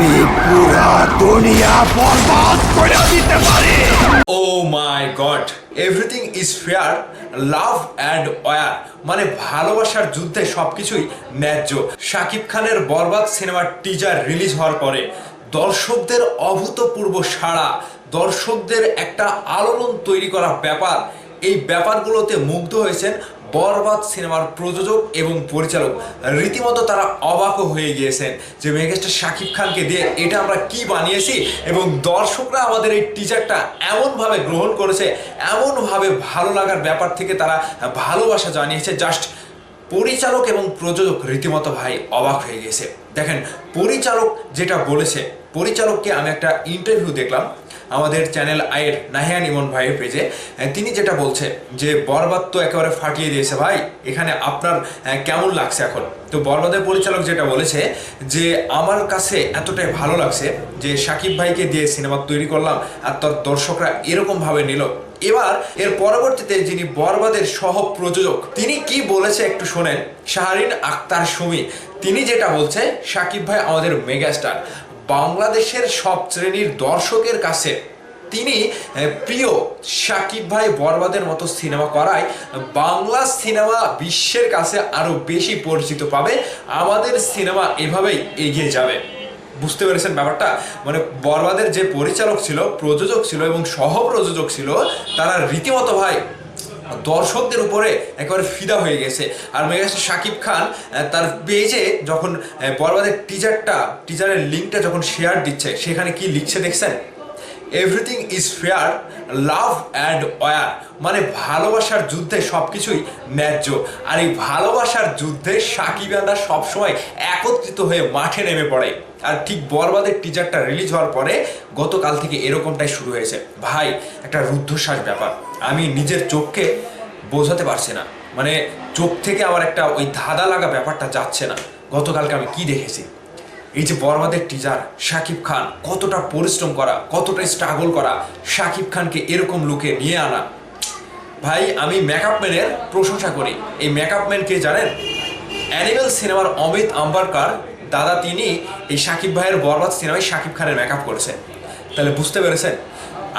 আমি পুরা দুনিয়া বরবাদ করে দিতে পারি। ও my god everything is fair love and war মানে ভালোবাসার যুদ্ধে সবকিছুই ন্যায্য। শাকিব খানের বরবাদ সিনেমার টিজার রিলিজ হওয়ার পরে দর্শকদের অভূতপূর্ব সাড়া, দর্শকদের একটা আলোড়ন তৈরি করা ব্যাপার, এই ব্যাপারগুলোতে মুগ্ধ হয়েছেন বরবাদ সিনেমার প্রযোজক এবং পরিচালক। রীতিমতো তারা অবাকও হয়ে গিয়েছেন যে মেগাস্টার শাকিব খানকে দিয়ে এটা আমরা কি বানিয়েছি এবং দর্শকরা আমাদের এই টিচারটা এমনভাবে গ্রহণ করেছে, এমনভাবে ভালো লাগার ব্যাপার থেকে তারা ভালোবাসা জানিয়েছে। জাস্ট পরিচালক এবং প্রযোজক রীতিমতো ভাই অবাক হয়ে গেছে দেখেন, পরিচালক যেটা বলেছে পরিচালককে আমি একটা ইন্টারভিউ দেখলাম আমাদের চ্যানেল আয়ের নাহিয়ান ইমন ভাইয়ের পেজে তিনি যেটা বলছে যে, বরবাদ তো একেবারে ফাটিয়ে দিয়েছে ভাই, এখানে আপনার কেমন লাগছে এখন? তো বরবাদের পরিচালক যেটা বলেছে যে, আমার কাছে এতটাই ভালো লাগছে যে, সাকিব ভাইকে দিয়ে সিনেমা তৈরি করলাম আর তার দর্শকরা এরকমভাবে নিল। এবার, এর পরবর্তীতে যিনি বরবাদের সহ প্রযোজক তিনি কি বলেছে একটু শোনেন। শাহরিন আক্তার সুমি, তিনি যেটা বলছে, সাকিব ভাই আমাদের মেগাস্টার। বাংলাদেশের সব শ্রেণির দর্শকের কাছে তিনি প্রিয় সাকিব ভাই বরবাদের মতো সিনেমা করায় বাংলা সিনেমা বিশ্বের কাছে আরও বেশি পরিচিত পাবে। আমাদের সিনেমা এভাবেই এগিয়ে যাবে। বুঝতে পেরেছেন ব্যাপারটা? মানে বরবাদের যে পরিচালক ছিল, প্রযোজক ছিল এবং সহ প্রযোজক ছিল, তারা রীতিমতো ভাই দর্শকদের উপরে একেবারে ফিদা হয়ে গেছে। আর মেগাস্টার শাকিব খান তার পেজে যখন বরবাদের টিজারটা টিজারের লিঙ্কটা যখন শেয়ার দিচ্ছে, সেখানে কি লিখছে দেখছেন? Everything is fair love and war. মানে ভালোবাসার যুদ্ধে সব কিছুই ন্যায্য। আর এই ভালোবাসার যুদ্ধে সাকিবানরা সবসময় একত্রিত হয়ে মাঠে নেমে পড়ে। আর ঠিক বরবাদের টিজারটা রিলিজ হওয়ার পরে গতকাল থেকে এরকমটাই শুরু হয়েছে। ভাই, একটা রুদ্ধশ্বাস ব্যাপার। আমি নিজের চোখকে বোঝাতে পারছি না। মানে চোখ থেকে আমার একটা ওই ধাঁধা লাগা ব্যাপারটা যাচ্ছে না। গতকালকে আমি কি দেখেছি? এই যে বরবাদের টিজার শাকিব খান, কতটা পরিশ্রম করা, কতটা স্ট্রাগল করা শাকিব খানকে এরকম লোকে নিয়ে আনা। ভাই, আমি মেকআপ ম্যানের প্রশংসা করি। এই মেকআপ ম্যান কে জানেন? অ্যানিমেল সিনেমার অমিত আম্বারকার, দাদা তিনি এই শাকিব ভাইয়ের বরবাদ সিনেমায় শাকিব খানের মেকআপ করেছেন। তাহলে বুঝতে পেরেছেন?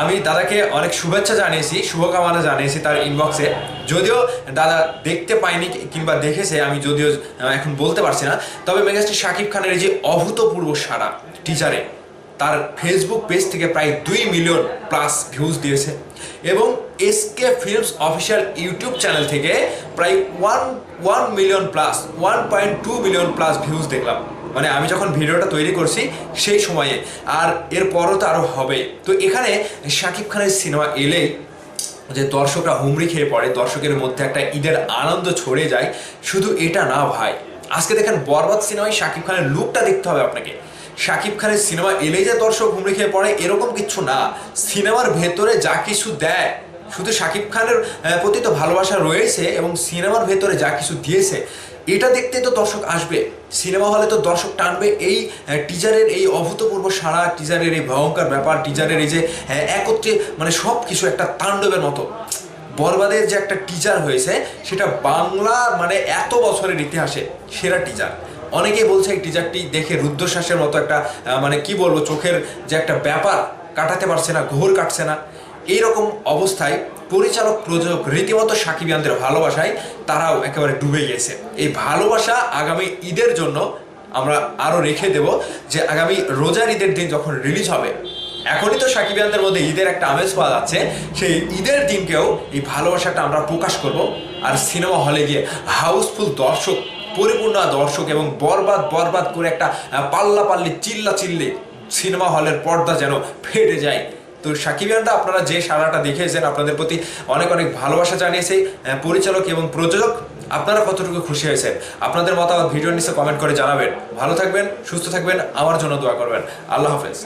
আমি দাদাকে অনেক শুভেচ্ছা জানিয়েছি, শুভকামনা জানিয়েছি তার ইনবক্সে যদিও দাদা দেখতে পাইনি কিংবা দেখেছে, আমি যদিও এখন বলতে পারছি না। তবে মেগাস্টার শাকিব খানের এই যে অভূতপূর্ব সারা টিচারে তার ফেসবুক পেজ থেকে প্রায় দুই মিলিয়ন প্লাস ভিউজ দিয়েছে এবং SK films official YouTube channel থেকে প্রায় one one million plus one point two million plus views দেখলাম। মানে আমি যখন ভিডিওটা তৈরি করছি সেই সময়ে, আর এর পরও তো আরও হবে। তো এখানে শাকিব খানের সিনেমা এলেই যে দর্শকরা হুমড়ি খেয়ে পড়ে, দর্শকের মধ্যে একটা ঈদের আনন্দ ছড়িয়ে যায়। শুধু এটা না ভাই, আজকে দেখেন বরবাদ সিনেমায় শাকিব খানের লুকটা দেখতে হবে আপনাকে। শাকিব খানের সিনেমা এলেই যে দর্শক হুমড়ি খেয়ে পড়ে, এরকম কিছু না। সিনেমার ভেতরে যা কিছু দেয়, শুধু শাকিব খানের প্রতি তো ভালোবাসা রয়েছে এবং সিনেমার ভেতরে যা কিছু দিয়েছে, এটা দেখতে তো দর্শক আসবে। সিনেমা হলে তো দর্শক টানবে। এই টিজারের এই অভূতপূর্ব সারা টিজারের এই ভয়ঙ্কর ব্যাপার টিজারের এই যে একত্রে মানে সব কিছু একটা তাণ্ডবের মতো। বরবাদের যে একটা টিজার হয়েছে, সেটা বাংলা মানে এত বছরের ইতিহাসে সেরা টিজার অনেকেই বলছে এই টিজারটি দেখে রুদ্ধশ্বাসের মতো একটা মানে কি বলব, চোখের যে একটা ব্যাপার কাটাতে পারছে না, ঘোর কাটছে না। এইরকম অবস্থায় পরিচালক, প্রযোজক রীতিমতো সাকিবিয়ানদের ভালোবাসায় তারাও একেবারে ডুবে গেছে। এই ভালোবাসা আগামী ঈদের জন্য আমরা আরও রেখে দেব যে আগামী রোজার ঈদের দিন যখন রিলিজ হবে, এখনই তো সাকিবিয়ানদের মধ্যে ঈদের একটা আমেজ পাওয়া যাচ্ছে। সেই ঈদের দিনকেও এই ভালোবাসাটা আমরা প্রকাশ করব। আর সিনেমা হলে গিয়ে হাউসফুল দর্শক পরিপূর্ণ দর্শক এবং বরবাদ বরবাদ করে একটা পাল্লা পাল্লি, চিল্লা চিল্লি সিনেমা হলের পর্দা যেন ফেটে যায়। তো সাকিবিয়ানরা আপনারা যে সারাটা দেখেছেন আপনাদের প্রতি অনেক অনেক ভালোবাসা জানিয়েছে পরিচালক এবং প্রযোজক। আপনারা কতটুকু খুশি হয়েছেন? আপনাদের মতামত ভিডিওর নিচে কমেন্ট করে জানাবেন। ভালো থাকবেন, সুস্থ থাকবেন, আমার জন্য দোয়া করবেন। আল্লাহ হাফেজ।